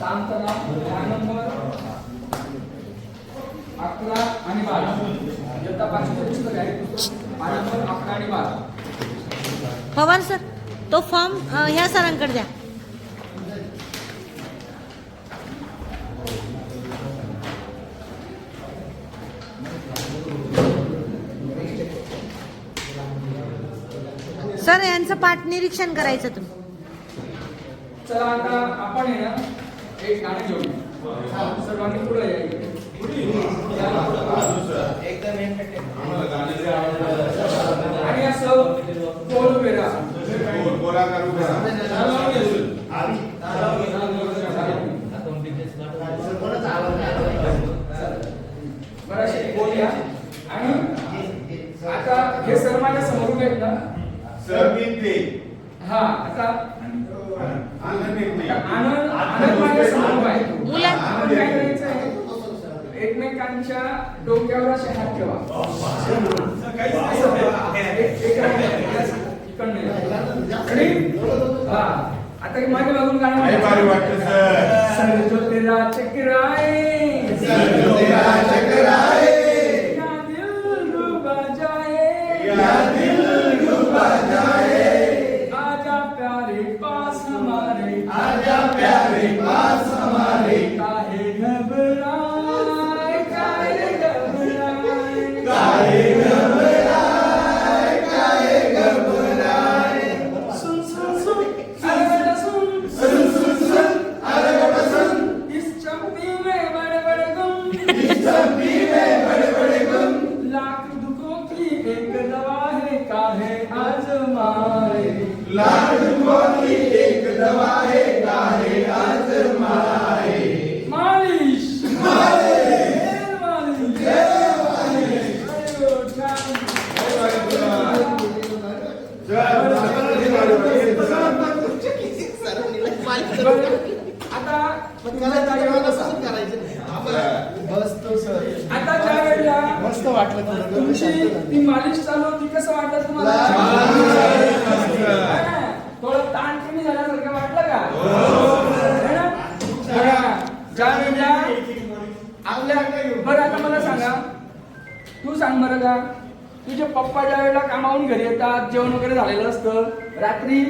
ताणतणाव नंबर अकरा आणि बारा. पाचवीचं पुस्तक आहे नंबर अकरा आणि बारा. पवार सर तो फॉर्म ह्या सरांकडे द्या. सर यांचं पाठ निरीक्षण करायचं तुम्ही. चला आता आपण आहे ना एक गाणं घेऊ सर्वांनी पुढे. आणि असं गोल गोल. आणि आता हे सर्व माझ्यासमोर उभे आहेत ना? हा आता आनंद आनंद माझ्यासमोर उभा आहे मुला- आपण काय करायचं आहे एकमेकांच्या डोक्यावर असे हात ठेवा. एक- इकडनं. Ready? हा. आता हे माझ्या मागून गाणं म्हणायचं. वाटतं, सर. सर जो तेरा चकराए सर जो तेरा आता ज्या वेळेला मस्त वाटलं. तुमची ती मालिश चालू होती कसं वाटलं तुम्हाला? थोडं ताण कमी झाल्यासारखं वाटलं का? है. ज्या वेळेला आपल्या बरं आता मला सांगा. तू सांग बरं का. तुझे पप्पा ज्या वेळेला कामावून घरी येतात जेवण वगैरे झालेलं असतं रात्री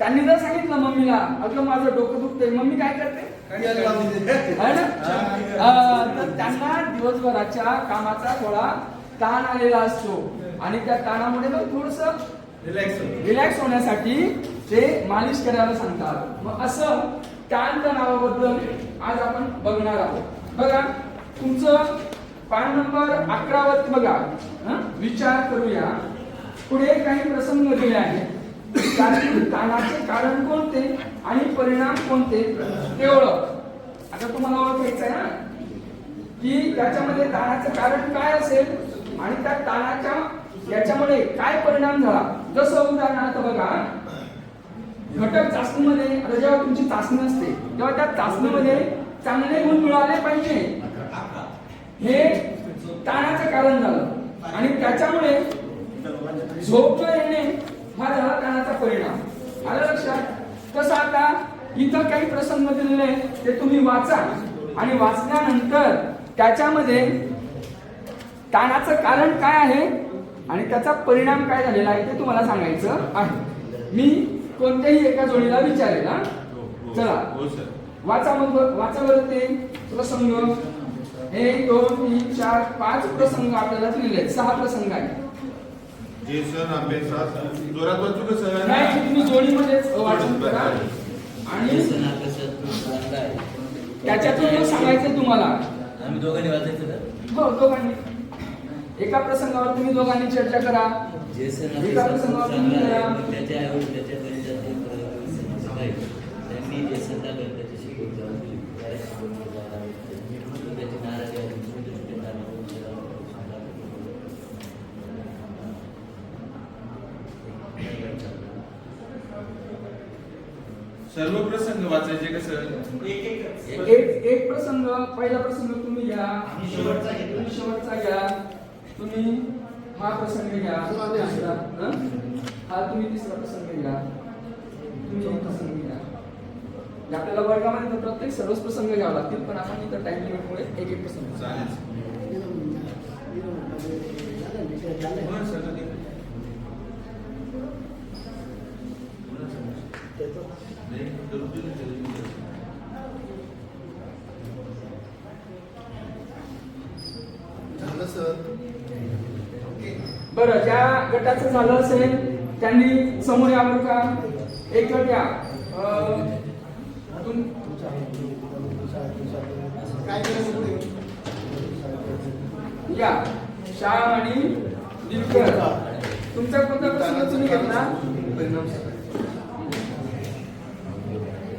त्यांनी जर सांगितलं मम्मीला अगं माझं डोकं दुखतंय मम्मी काय करते? तर त्यांना दिवसभराच्या कामाचा थोडा ताण आलेला असतो. आणि त्या ताणामुळे मग थोडस रिलॅक्स होण्यासाठी ते मालिश करायला सांगतात. मग असं ताण तणावाबद्दल आज आपण बघणार आहोत. बघा तुमचं पान नंबर अकरा वरती बघा? विचार करूया. पुढे काही प्रसंग दिले आहेत. त्यातील ताणाचे कारण कोणते आणि परिणाम कोणते? ते ओळख. आता तुम्हाला ओळखायचं आहे ना की त्याच्यामध्ये ताणाचं कारण काय असेल आणि त्या ताणाच्या याच्यामुळे काय परिणाम झाला? जसं उदाहरणार्थ बघा घटक चाचणीमध्ये आता जेव्हा तुमची चाचणी असते तेव्हा त्या चाचणीमध्ये चांगले गुण मिळाले पाहिजे. हे ताणाचं कारण झालं. आणि त्याच्यामुळे झोप येणे हा झाला ताणाचा परिणाम आलं लक्षात तसं इथं काही प्रसंग दिलेले आहेत, ते तुम्ही वाचा. आणि वाचल्यानंतर त्याच्यामध्ये ताणाचं कारण काय आहे आणि त्याचा परिणाम काय झालेला आहे ते तुम्हाला सांगायचं आहे. मी कोणत्याही एका जोडीला विचारेल हा? चला. हो वाचा मग वाचा बरं ते प्रसंग. एक दोन तीन चार पाच प्रसंग आपल्याला दिलेले आहेत. सहा प्रसंग आहेत. जोरात वाचू नाही तुम्ही जोडीमध्येच वाचून करा. त्याच्यातून सांगायचं तुम्हाला. आम्ही दोघांनी वाचायचं का? हो दोघांनी. एका प्रसंगावर तुम्ही दोघांनी चर्चा करा. एका प्रसंगावर तुम्ही करा. त्यांनी जेसन टाकलं त्याच्याशी बोलून जाऊन दिली. त्याच्याशी बोलून जायला आवडतं. मी म्हणतो त्याची नाराजी आहे. मी म्हणतो त्याची नाराजी आहे. सर्व प्रसंग वाचायचे का सर? एक एक प्रसंग पहिला प्रसंग तुम्ही घ्या. तुम्ही शेवटचा घ्या. तुम्ही हा प्रसंग घ्या. हं? हा तुम्ही तिसरा प्रसंग घ्या. तुम्ही एक प्रसंग घ्या. आपल्याला वर्गामध्ये तर प्रत्येक सर्वच प्रसंग घ्यावे लागतील पण आपण इथं टाइम लिमिटमुळे एक एक प्रसंग झालं बरं ज्या गटाचं झालं असेल त्यांनी समोर यावं का? एक गट या. काय या. श्याम आणि दिलकर. तुमचा कोणता प्रसंग तुम्ही घेतला? परिणाम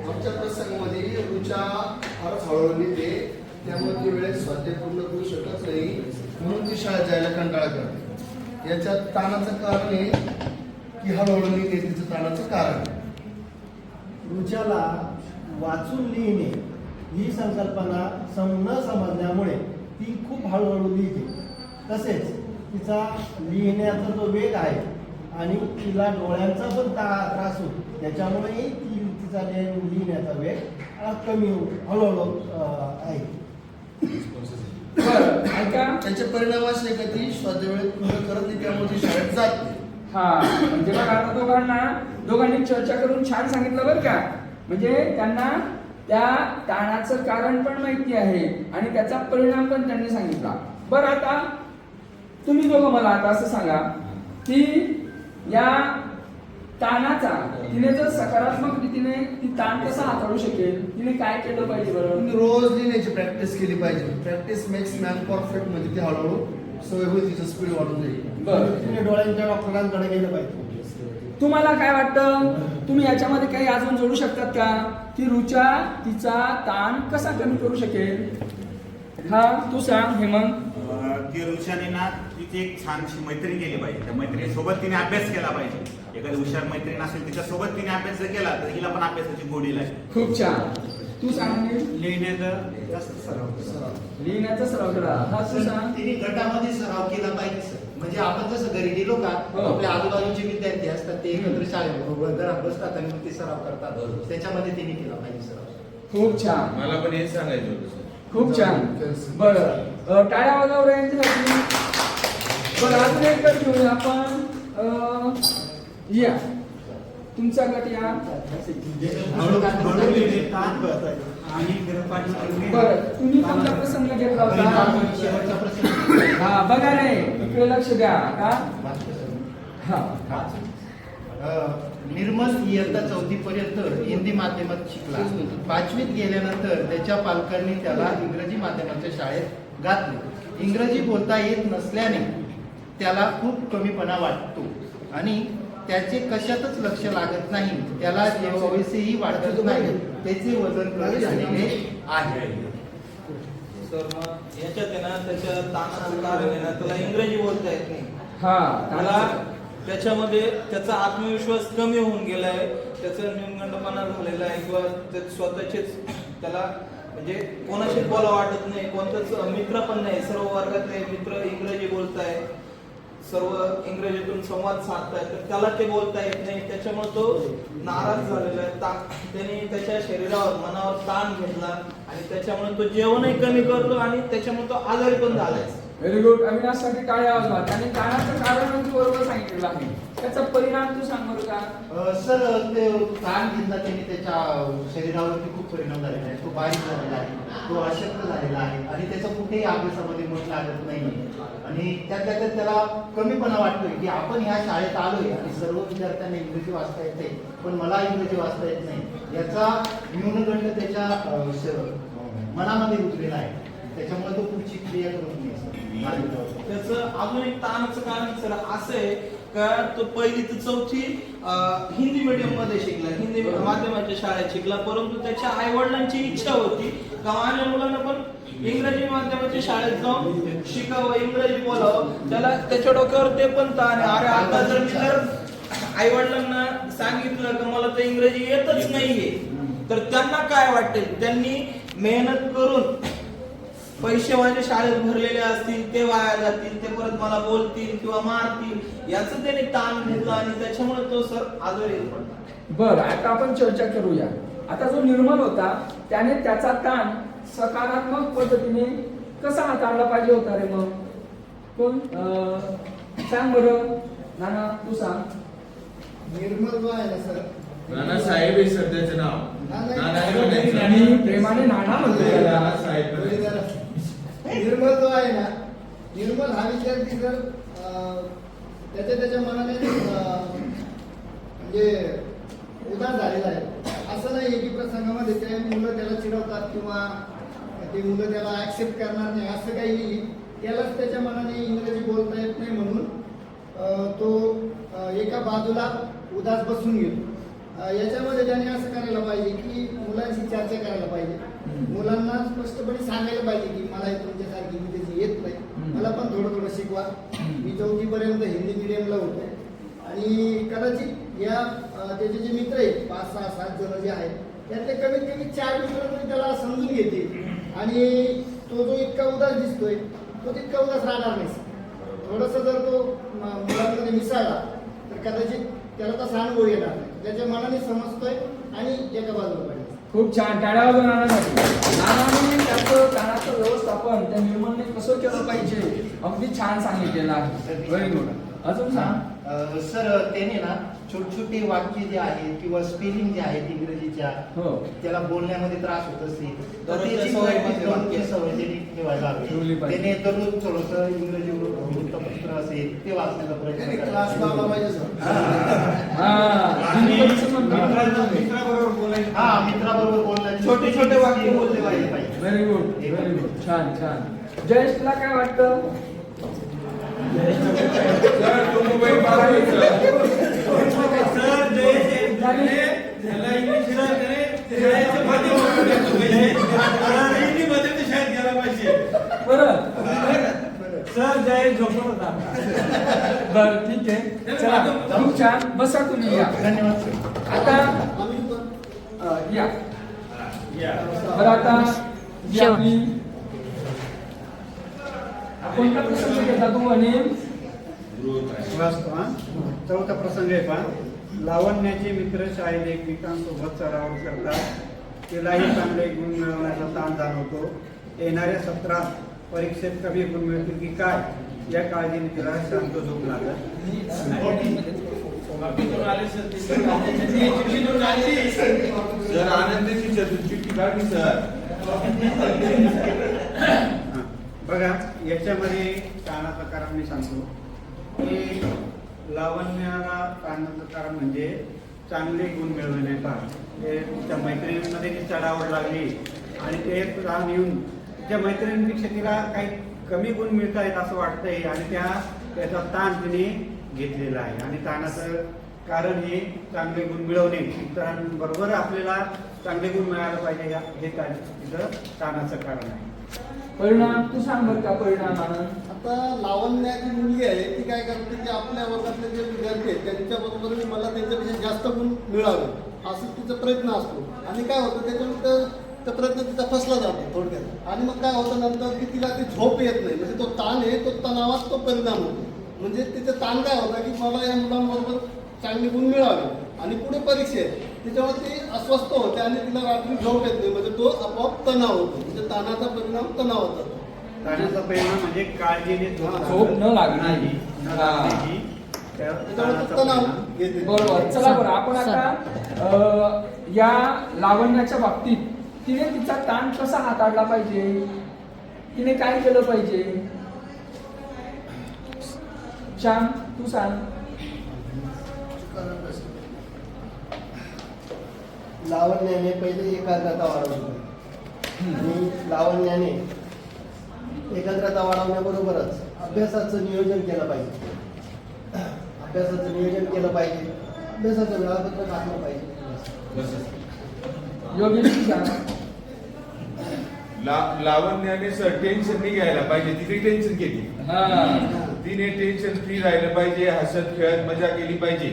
आमच्या प्रसंगामध्ये ऋचा फारच हळूहळू लिहिते त्यामुळे ती वेळेस स्वाध्याय पूर्ण करू शकत नाही. म्हणून ती शाळेत जायला कंटाळा करते. याच्यात ताणाचं कारण आहे की हळूहळू लिहिते तिचं ताणाचं कारण. रुच्याला वाचून लिहिणे ही संकल्पना सम न समजल्यामुळे ती खूप हळूहळू लिहिते. तसेच तिचा लिहिण्याचा जो वेग आहे आणि तिला डोळ्यांचा पण ता त्रास होतो. त्याच्यामुळेही ती तिचा लिह- लिहिण्याचा वेग कमी होऊ हळूहळू आहे. बरं ऐका. त्याचे परिणाम असे का ती स्वाध्याय वेळेत पूर्ण करत नाही त्यामुळे ती शाळेत जात नाही? हा म्हणजे बघा आता दोघांना दोघांनी चर्चा करून छान सांगितलं बरं का. म्हणजे त्यांना त्या ताणाचं कारण पण माहिती आहे आणि त्याचा परिणाम पण त्यांनी सांगितला. बरं आता तुम्ही दोघं मला आता असं सांगा की या ताणाचा तिने जर सकारात्मक रीतीने ती ताण कसा हाताळू शकेल? तिने काय केलं पाहिजे बरं? रोज लिहिण्याची प्रॅक्टिस केली पाहिजे. प्रॅक्टिस मेक्स मॅन परफेक्ट म्हणजे ती हळूहळू सवय होईल तिचं स्पीड वाढून जाईल. बरं. तिने डोळ्यांच्या डॉक्टरांकडे गेलं पाहिजे. तुम्हाला काय वाटतं? तुम्ही याच्यामध्ये काही अजून जोडू शकतात का? की रुचा तिचा ताण कसा कमी करू शकेल? हा तू सांग हेमंत. की ऋषाने ना तिची एक छानशी मैत्रीण केली पाहिजे. त्या मैत्रिणीसोबत तिने अभ्यास केला पाहिजे. एखादी हुशार मैत्रीण असेल तिच्यासोबत तिने अभ्यास जर केला तर हिला पण अभ्यासाची गोडी लागेल. खूप छान. तू सांग. लिहिण्याचा जास्त सराव सराव. लिहिण्याचा सराव करा. हा तू सांग. तिने गटामध्ये सराव केला पाहिजे सर. म्हणजे आपण जसं घरी गेलो का हो. आपल्या आजूबाजूचे विद्यार्थी असतात ते एकत्र शाळेत घरात बसतात आणि मग ते सराव करतात. बरोबर. त्याच्यामध्ये तिने केला पाहिजे सराव. खूप छान. मला पण हेच सांगायचं होतं सर. खूप छान. बरं. अं, टाळ्या वाजव रे यांच्यासाठी. बरं अजून एक घेऊया आपण. अं, या. तुमचा गट या. बरं तुम्ही कोणता प्रसंग घेतला होता? हा बघा रे इकडे लक्ष द्या का? हा. निर्मल इयत्ता चौथी पर्यंत हिंदी माध्यमात शिकला. पाचवीत गेल्यानंतर त्याच्या पालकांनी त्याला इंग्रजी माध्यमाच्या शाळेत घातले. इंग्रजी बोलता येत नसल्याने त्याला खूप कमीपणा वाटतो. आणि त्याचे कशातच लक्ष लागत नाही. त्याला जेवावेसेही वाटत नाही. त्याचे वजन कमी झालेले आहे. तर मग याच्यात आहे ना त्याच्या ताणाचं कारण आहे ना त्याला इंग्रजी बोलता येत नाही. हा त्याला त्याला त्याच्यामध्ये त्याचा आत्मविश्वास कमी होऊन गेलाय. त्याचा न्यूनगंडपणा झालेला आहे किंवा ते स्वतःचेच त्याला म्हणजे कोणाशीच बोला वाटत नाही. कोणताच मित्र पण नाही. सर्व वर्गातले मित्र इंग्रजी बोलताय सर्व इंग्रजीतून संवाद साधताय तर त्याला ते बोलता येत नाही त्याच्यामुळे तो नाराज झालेला आहे. ता त्याने त्याच्या शरीरावर मनावर ताण घेतला आणि त्याच्यामुळे तो जेवणही कमी करतो आणि त्याच्यामुळे तो आजारी पण झालाय. व्हेरी गुड अविनाशसाठी टाळ्या वाजवा त्याने ताणाचं कारण बरोबर सांगितलेलं आहे. त्याचा परिणाम तू सांग बरं का? सर ते ताण घेतला त्याने त्याच्या शरीरावरती खूप परिणाम झालेला आहे. तो बारीक झालेला आहे. तो अशक्त झालेला आहे. आणि त्याचं कुठेही अभ्यासामध्ये मन लागत नाही. आणि त्यातल्या त्यात त्याला कमीपणा वाटतोय की आपण ह्या शाळेत आलोय आणि सर्व विद्यार्थ्यांना इंग्रजी वाचता येते पण मला इंग्रजी वाचता येत नाही. याचा न्यूनगंड त्याच्या मनामध्ये उतरलेला आहे. त्याच्यामुळे तो पुढची क्रिया करत नाही सर माझ्या त्याचं अजून एक ताणाचं कारण सर असं आहे का तो पहिली ते चौथी हिंदी मीडियममध्ये शिकला. हिंदी माध्यमाच्या शाळेत शिकला. परंतु त्याच्या आई वडिलांची इच्छा होती का माझ्या मुलांना पण इंग्रजी माध्यमाच्या शाळेत जाऊन शिकावं इंग्रजी बोलावं. त्याला त्याच्या डोक्यावर ते पण ताण अरे आता जर मी जर आई वडिलांना सांगितलं का मला तर इंग्रजी येतच नाहीये तर त्यांना काय वाटेल? त्यांनी मेहनत करून पैसे माझ्या शाळेत भरलेले असतील ते वाया जातील ते परत मला बोलतील किंवा मारतील याचं त्याने ताण घेतलं आणि त्याच्यामुळे तो सर आजारी पडला. बरं आता आपण चर्चा करूया. आता जो निर्मल होता त्याने त्याचा ताण सकारात्मक पद्धतीने कसा हाताळला पाहिजे होता रे मग? कोण? अं, सांग बरं. नाना तू सांग. निर्मल जो आहे ना सर नानासाहेब हे सध्याचं नाव. नाना- नाना हे प्रेमाने नाना म्हणतो म्हणजे जरा निर्मल जो आहे ना. निर्मल हा विद्यार्थी जर त्याच्या त्याच्या मनाने म्हणजे उदार झालेला आहे. असं नाही की प्रसंगामध्ये ते मुलं त्याला चिडवतात किंवा ते मुलं त्याला ऍक्सेप्ट करणार नाही असं काही नाही. त्यालाच त्याच्या मनाने इंग्रजी बोलता येत नाही म्हणून तो एका बाजूला उदास बसून घेतो. याच्यामध्ये त्याने असं करायला पाहिजे की मुलांशी चर्चा करायला पाहिजे. मुलांना स्पष्टपणे सांगायला पाहिजे की मला तुमच्यासारखी इंग्रजी येत नाही. मला पण थोडं थोडं शिकवा मी चौथीपर्यंत हिंदी मिडियमला होतो. आणि कदाचित या त्याचे जे मित्र आहेत पाच सहा सात जण जे आहेत त्यातले कमीत कमी चार मित्र तरी त्याला समजून घेतील. आणि तो जो इतका उदास दिसतोय तो तितका उदास राहणार नाही. थोडस जर तो मुलांमध्ये मिसळला तर कदाचित त्याला तसा अनुभव येणार नाही. त्याच्या मनाने समजतोय आणि एका बाजूला. खूप छान. टाळ्या वाजवा नानासाठी नानाने त्याचं कानाचं व्यवस्थापन त्या निर्मलने कसं केलं पाहिजे अगदी छान सांगितलेलं आहे. व्हेरी गुड अजून सांग. सर त्याने ना छोटे छोटे वाक्य जे आहेत किंवा स्पेलिंग जे आहेत इंग्रजीच्या हो. त्याला बोलण्यामध्ये त्रास होत असते तर दररोजच्या त्याची सवयीमध्ये दररोजची वाक्य. सवय त्यांनी ठेवायला ठेवली हवी पाहिजे. त्याने दररोज थोडंसं इंग्रजी वृत्तपत्र असेल ते वाचण्याचा प्रयत्न करायला क्लास लावला पाहिजे. हा. हिंदीचं म्हणतो. मित्राबरोबर बोलायचं. हा मित्राबरोबर बोलण्याची छोटे छोटे वाक्य बोलले पाहिजे. व्हेरी गुड व्हेरी गुड छान छान. जयेश तुला काय वाटतं? सर, तो मोबाईल मागवायचा. सर बरं. सर जयेश झोपत होता बर ठीक आहे. चला खूप छान. बसा तुम्ही या. धन्यवाद सर. आता या. बरं आता जी. आपली कोणता प्रसंग घेतला तू अनिल? चौथा प्रसंग आहे पहा. लावण्याचे मित्र शाळेत एकमेकांसोबत चढाओढ करतात. तिलाही चांगले गुण मिळवण्याचा ताण जाणवतो. येणाऱ्या सत्रात परीक्षेत कमी गुण मिळतील की काय या काळजीने तिला शांत झोप लागत सर आनंदाची चतुर्चिठ्ठी काढली सर. बघा याच्यामध्ये ताणाचं कारण मी सांगतो. की लावण्याला ताणाचं कारण म्हणजे चांगले गुण मिळवले पहा ते त्या मैत्रिणींमध्ये ती चढावड लागली आणि ते ताण येऊन त्या मैत्रिणींपेक्षा तिला काही कमी गुण मिळत आहेत असं वाटतंय आणि त्या त्याचा ताण तिने घेतलेला आहे. आणि ताणाचं कारण हे चांगले गुण मिळवणे इतरांबरोबर आपल्याला चांगले गुण मिळायला पाहिजे या- हे तिथं ताणाचं कारण आहे. परिणाम तू सांग बरं का परिणाम आनंद आता लावण्याची मुलगी आहे ती काय करते की आपल्या वर्गातले जे विद्यार्थी आहेत त्यांच्याबरोबर मी मला त्यांच्यापेक्षा जास्त गुण मिळावे असं तिचा प्रयत्न असतो. आणि काय होतं त्याच्यानंतर त्या प्रयत्न तिचा फसला जातो थोडक्यात. आणि मग काय होतं नंतर की तिला ती झोप येत नाही. म्हणजे तो ताण आहे तो तणावात तो परिणाम होतो. म्हणजे तिचा ताण काय होता की मला या मुलांबरोबर चांगले गुण मिळावे. आणि पुढे परीक्षा आहे. त्याच्यामुळे ती अस्वस्थ होते आणि तिला रात्री झोप येत नाही. म्हणजे तो आपोआप तणाव होतो. म्हणजे ताणाचा परिणाम तणावात जातो ताणाचा परिणाम म्हणजे काळजीने झोप झोप न लागणे. नाही, हा. ही त्याच्यामुळे तो तणाव. घेते बरोबर. चला बरं आपण आता अं, या लावण्याच्या बाबतीत तिने तिचा ताण कसा हाताळला पाहिजे? तिने काय केलं पाहिजे? श्याम तू सांग. लावण्याने पहिले एकाग्रता वाढवली. आणि लावण्याने एकाग्रता वाढवण्याबरोबरच अभ्यासाचं नियोजन केलं पाहिजे. अभ्यासाचं नियोजन केलं पाहिजे. अभ्यासाचं वेळापत्रक आखलं पाहिजे. ला लावण्याने सर टेन्शन नाही घ्यायला पाहिजे. तिथे टेन्शन घेतली. हा. तिने टेन्शन फ्री राहिलं पाहिजे हसत खेळत मजा केली पाहिजे.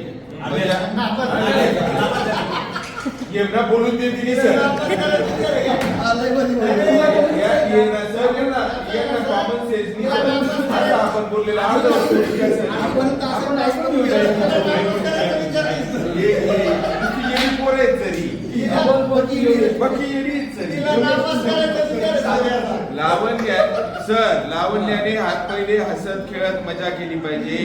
येवना बोलून दे तिने सर. आपण बोललेला अर्ध आपण तर असं नाही पण किती पोरं आहेत तरी. लावण्य सर लावण्याने हात पहिले हसत खेळत मजा केली पाहिजे.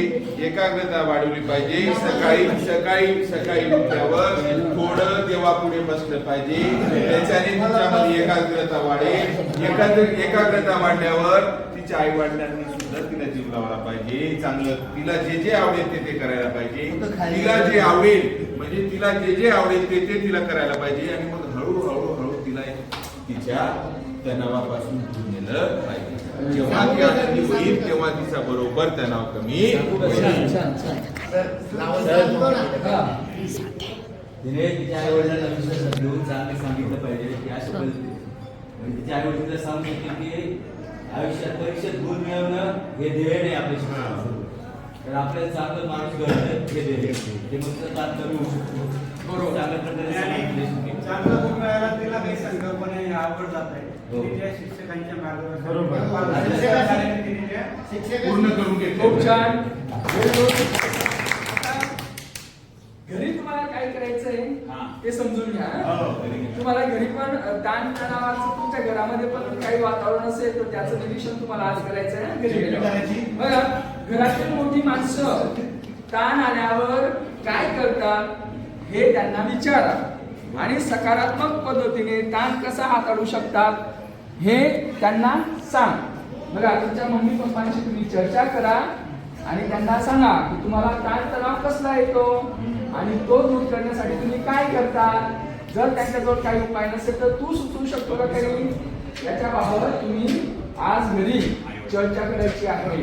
एकाग्रता वाढवली पाहिजे. सकाळी सकाळी सकाळी उठल्यावर थोडं देवापुढे बसलं पाहिजे. त्याच्याने तिच्यामध्ये एकाग्रता वाढेल. एकाग्र एकाग्रता वाढल्यावर तिच्या आई वडिलांनी सुद्धा तिला जीव लावला पाहिजे. चांगलं तिला जे जे आवडेल ते ते करायला पाहिजे. तिला जे आवडेल म्हणजे तिला जे जे आवडेल ते ते तिला करायला पाहिजे. आणि मग हळूहळू हळू तिला तिच्या तणावापासून दूर नेलं पाहिजे. जेव्हा ती आनंदी होईल तेव्हा तिचा बरोबर तणाव कमी. तिने तिच्या आई वडिलांना चांगलं सांगितलं पाहिजे की अशा परिस्थितीत. म्हणजे तिच्या आई वडील सांगू शकतील की आयुष्यात परीक्षेत गुण मिळवणं हे ध्येय नाही आपल्या शिक्षणाचं तर आपल्याला चांगलं माणूस घडणं हे ध्येय ते मग होऊ शकतो. बरोबर. चांगल्या प्रकारे. चांगला गुण मिळाला तिला काही संकल्पना आवड जात आहे शिक्षकांच्या मार्गदर्शन पूर्ण करून खूप छान. आता घरी तुम्हाला काय करायचंय हा. ते समजून घ्या. हो, घ्या. तुम्हाला घरी पण ताण तणावाचं तुमच्या घरामध्ये पण काही वातावरण असेल तर त्याचं निरीक्षण तुम्हाला आज करायचं आहे घरी. बघा घरातील मोठी माणसं ताण आल्यावर काय करतात हे त्यांना विचारा. आणि सकारात्मक पद्धतीने ताण कसा हाताळू शकतात हे त्यांना सांग. बघा तुमच्या मम्मी पप्पांशी तुम्ही चर्चा करा आणि त्यांना सांगा की तुम्हाला ताण तणाव कसला येतो आणि तो दूर करण्यासाठी तुम्ही काय करता जर त्यांच्याजवळ काही उपाय नसेल तर तू सुचवू शकतो का काही याच्याबाबत तुम्ही आज घरी चर्चा करायची आहे.